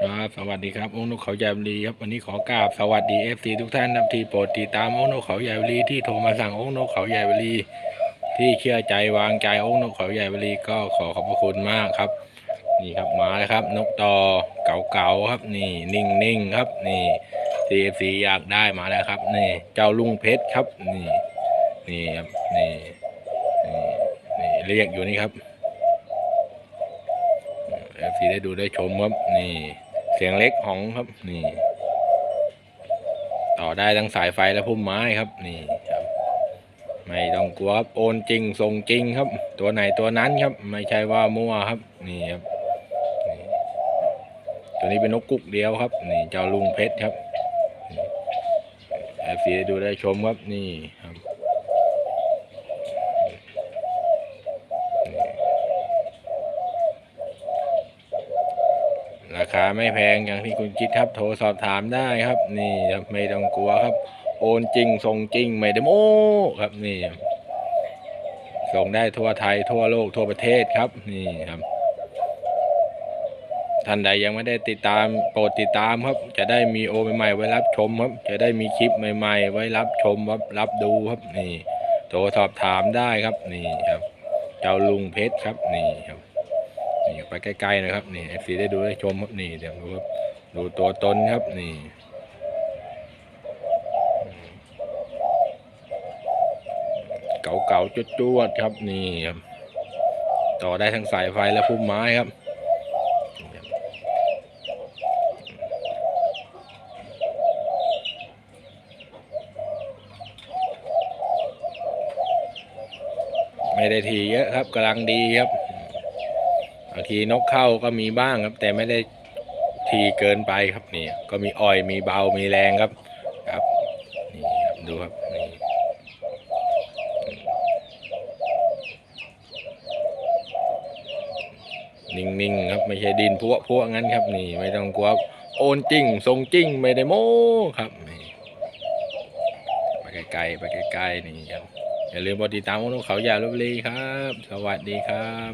สวัสดีครับองค์นกเขาใหญ่บรีครับวันนี้ขอกราบสวัสดีเอฟซีทุกท่านนับที่โปรดติดตามองค์นกเขาใหญ่บรีที่โทรมาสั่งองค์นกเขาใหญ่บรีที่เชื่อใจวางใจองค์นกเขาใหญ่บรีก็ขอขอบพระคุณมากครับ นี่ครับมาแล้วครับ นกต่อเก่าๆครับ นี่นิ่งๆครับ นี่ CFC อยากได้มาแล้วครับ นี่ เจ้าลุงเพชรครับ นี่ นี่ครับนี่นี่เรียกอยู่นี่ครับเอฟซีได้ดูได้ชมครับนี่ เสียงเล็กของครับนี่ ต่อได้ทั้งสายไฟและพุ่มไม้ครับนี่ครับ ไม่ต้องกลัวครับโอนจริงส่งจริงครับ ตัวไหนตัวนั้นครับ ไม่ใช่ว่ามั่วครับนี่ครับตัวนี้เป็นนกกุกเดียวครับ นี่เจ้าลุงเพชรครับเอฟซีได้ดูได้ชมครับนี่ครับ ราคาไม่แพงอย่างที่คุณคิดครับโทรสอบถามได้ครับ นี่ครับไม่ต้องกลัวครับ โอนจริงส่งจริงไม่ได้โม้ครับนี่ส่งได้ทั่วไทยทั่วโลกทั่วประเทศครับนี่ครับ ท่านใดยังไม่ได้ติดตามโปรดติดตามครับ จะได้มีโอใหม่ๆไว้รับชมครับ จะได้มีคลิปใหม่ๆ ไว้รับชมครับรับดูครับนี่โทรสอบถามได้ครับนี่ครับ เจ้าลุงเพชรครับนี่ครับ นี่ไปใกล้ๆนะครับนี่เอฟซีได้ดูได้ชมครับนี่เดี๋ยวดูครับดูตัวตนครับนี่เก่าๆจุดๆครับนี่ครับต่อได้ทั้งสายไฟและพุ่มไม้ครับไม่ได้ทีเยอะครับกำลังดีครับางทีนกเข้าก็มีบ้างครับ แต่ไม่ได้ทีเกินไปครับนี่ก็มีอ่อยมีเบามีแรงครับครับนี่ครับดูครับนี่นิ่งๆครับไม่ใช่ดินพวกพวกงั้นครับนี่ไม่ต้องกลัวโอนจริงทรงจริงไม่ได้โม้ครับนี่ไปไกลๆไปไกลๆนี่ครับอย่าลืมกดติดตามพวกนกเขาใหญ่ลบบุรีครับ สวัสดีครับ